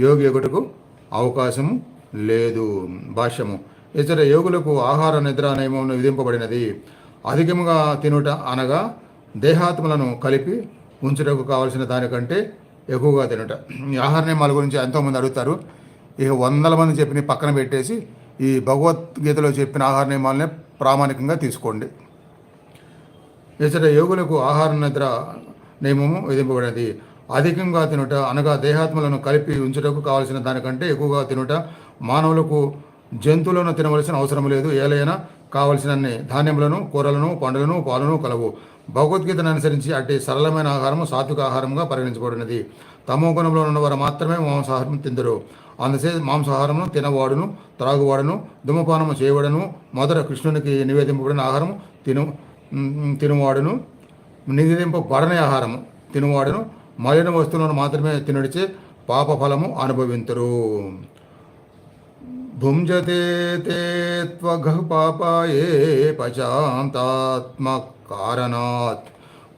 యోగి ఒకటకు అవకాశము లేదు. భాష్యము. ఇతర యోగులకు ఆహార నిద్ర నియమం విధింపబడినది. అధికముగా తినుట అనగా దేహాత్మలను కలిపి ఉంచుటకు కావలసిన దానికంటే ఎక్కువగా తినుట. ఈ ఆహార నియమాల గురించి ఎంతోమంది అడుగుతారు. ఇక వందల మంది చెప్పిన పక్కన పెట్టేసి ఈ భగవద్గీతలో చెప్పిన ఆహార నియమాలనే ప్రామాణికంగా తీసుకోండి. ఇతర యోగులకు ఆహార నిద్ర నియమము విధింపబడినది. అధికంగా తినుట అనగా దేహాత్మలను కలిపి ఉంచుటకు కావలసిన దానికంటే ఎక్కువగా తినుట మానవులకు జంతువులను తినవలసిన అవసరం లేదు ఏలైనా కావలసినన్ని ధాన్యములను కూరలను పండ్లను పాలను కలవు. భగవద్గీతను అనుసరించి అట్టి సరళమైన ఆహారము సాత్విక ఆహారంగా పరిగణించబడినది. తమో గుణంలో ఉన్నవారు మాత్రమే మాంసాహారం తిందరు. అందుచే మాంసాహారమును తినవాడును త్రాగువాడును ధూమపానము చేయవాడును మొదట కృష్ణునికి నివేదింపబడిన ఆహారము తిను తినువాడును నివేదింపబడని ఆహారము తినువాడును మలిన వస్తువులను మాత్రమే తినడిచే పాప ఫలము అనుభవింతురు. భుంజతే తే త్వగః పాపాయే పచాంతాత్మ కారణాత్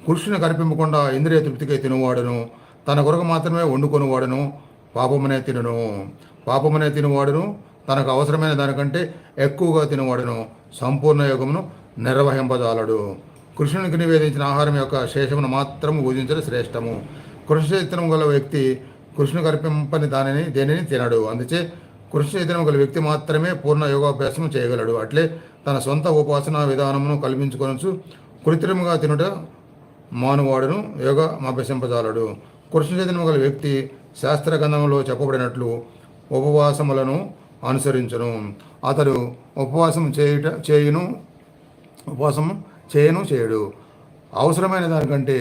కృష్ణుని కనిపింపకుండా ఇంద్రియ తృప్తికై తినువాడును. తన కొరకు మాత్రమే వండుకొనివాడును. పాపమునే తినును. పాపమునే తినువాడును. తనకు అవసరమైన దానికంటే ఎక్కువగా తినవాడును. సంపూర్ణ యోగమును నిర్వహింపజాలడు. కృష్ణునికి నివేదించిన ఆహారం యొక్క శేషమును మాత్రం పూజించడం శ్రేష్టము. కృష్ణ చైతన్యం గల వ్యక్తి కృష్ణు కర్పింపని దానిని దేనిని తినడు. అందుచే కృష్ణ చైతన్యం గల వ్యక్తి మాత్రమే పూర్ణ యోగాభ్యాసం చేయగలడు. అట్లే తన సొంత ఉపాసనా విధానమును కల్పించుకొనచ్చు. కృత్రిమంగా తినుట మానువాడును యోగ అభ్యసింపజాలడు కృష్ణ చైతన్యం గల వ్యక్తి శాస్త్ర గ్రంథంలో చెప్పబడినట్లు ఉపవాసములను అనుసరించను. అతడు ఉపవాసం చేయుట చేయును ఉపవాసం చేయను చేయడు. అవసరమైన దానికంటే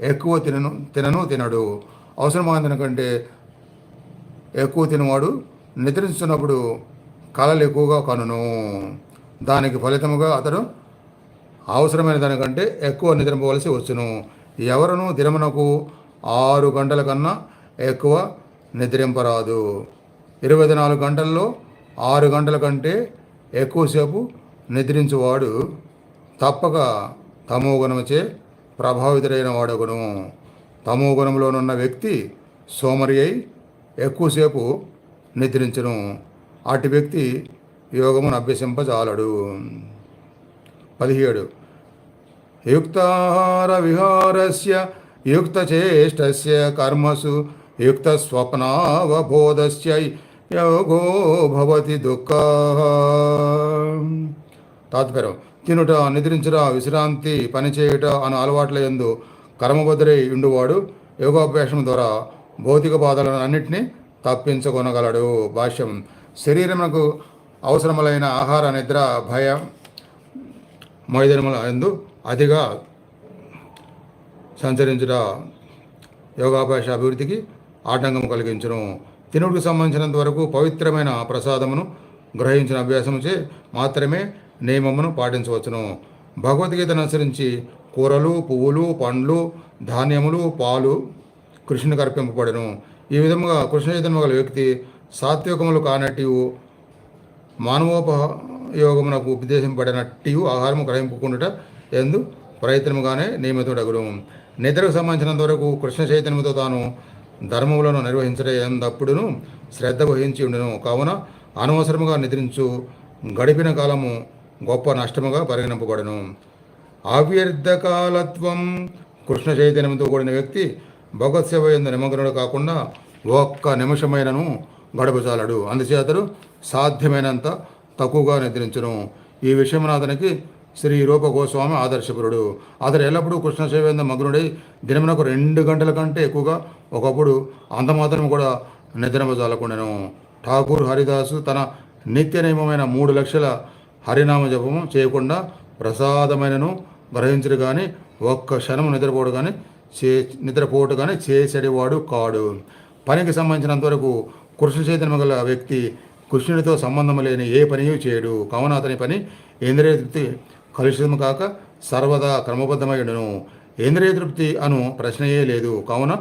ఎక్కువ తినను తినను తినడు. అవసరమైన కంటే ఎక్కువ తినవాడు నిద్రించున్నప్పుడు కళలు ఎక్కువగా కనును. దానికి ఫలితముగా అతడు అవసరమైన దానికంటే ఎక్కువ నిద్రపోవలసి వచ్చును. ఎవరును దినమునకు ఆరు గంటల కన్నా ఎక్కువ నిద్రింపరాదు. ఇరవై నాలుగు గంటల్లో ఆరు గంటల కంటే ఎక్కువసేపు నిద్రించువాడు తప్పక తమో గుణముచే ప్రభావితుడైన వాడగును. తమో గుణంలోనున్న వ్యక్తి సోమరి అయి ఎక్కువసేపు నిద్రించను. అటు వ్యక్తి యోగమును అభ్యసింపజాలడు. పదిహేడు. యుక్తాహార విహారస్య యుక్తచేష్టస్య కర్మసు యుక్త స్వప్నావబోధస్య యోగో భవతి దుఃఖ. తాత్పర్యం. తినుట నిద్రించుట విశ్రాంతి పనిచేయుట అను అలవాట్ల ఎందు కర్మబద్ధుడై ఉండువాడు యోగాభ్యాసం ద్వారా భౌతిక బాధలను అన్నింటినీ తప్పించుకొనగలడు. భాష్యం. శరీరమునకు అవసరములైన ఆహార నిద్ర భయం మైదనముల ఎందు అతిగా సంచరించుట యోగాభ్యాస అభివృద్ధికి ఆటంకం కలిగించును. తినుడికి సంబంధించినంత వరకు పవిత్రమైన ప్రసాదమును గ్రహించిన అభ్యాసముచే మాత్రమే నియమమును పాటించవచ్చును. భగవద్గీతను అనుసరించి కూరలు పువ్వులు పండ్లు ధాన్యములు పాలు కృష్ణునికి అర్పింపబడను. ఈ విధముగా కృష్ణ చైతన్య గల వ్యక్తి సాత్వికములు కానట్టు మానవోపయోగమునకు ఉపదేశింపబడినట్టు ఆహారము గ్రహింపుకుండుట ఎందు ప్రయత్నముగానే నియమితుడగును. నిద్రకు సంబంధించినంత వరకు కృష్ణ చైతన్యముతో తాను ధర్మములను నిర్వహించడం ఎందప్పుడును శ్రద్ధ వహించి ఉండును. కావున అనవసరముగా నిద్రించు గడిపిన కాలము గొప్ప నష్టముగా పరిగణింపబడను. అవ్యర్థకాలత్వం కృష్ణ చైతన్యంతో కూడిన వ్యక్తి భగవత్ సేవ ఎందు నిమగ్నుడు కాకుండా ఒక్క నిమిషమైనను గడపజాలడు అందుచేతడు సాధ్యమైనంత తక్కువగా నిద్రించను. ఈ విషయమున అతనికి శ్రీ రూప గోస్వామి ఆదర్శపురుడు. అతడు ఎల్లప్పుడూ కృష్ణ సేవేంద మగ్నుడై దినమునకు రెండు గంటల కంటే ఎక్కువగా ఒకప్పుడు అంత మాత్రం కూడా నిద్రమజాలకుండెను ఠాకూర్ హరిదాసు తన నిత్య నియమమైన మూడు లక్షల హరినామ జపము చేయకుండా ప్రసాదమైనను గ్రహించడు కానీ ఒక్క క్షణము నిద్రపోడు కానీ చే నిద్రపోటు కానీ చేసేవాడు కాడు. పనికి సంబంధించినంతవరకు కృష్ణ చైతన్యం గల వ్యక్తి కృష్ణుడితో సంబంధం లేని ఏ పనియూ చేయడు. కావున అతని పని ఇంద్రియ తృప్తి కలుషితము కాక సర్వదా క్రమబద్ధమైనను ఇంద్రియ తృప్తి అను ప్రశ్నయే లేదు. కావున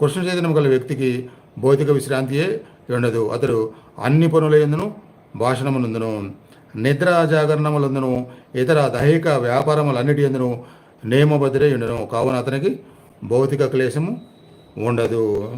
కృష్ణ చైతన్యం గల వ్యక్తికి భౌతిక విశ్రాంతియే ఉండదు. అతడు అన్ని పనుల ఎందును భాషణమునందును. నిద్ర జాగరణములందును ఇతర దైహిక వ్యాపారములన్నిటి ఎందును నియమబద్ధుడై ఉండను. కావున అతనికి భౌతిక క్లేశము ఉండదు.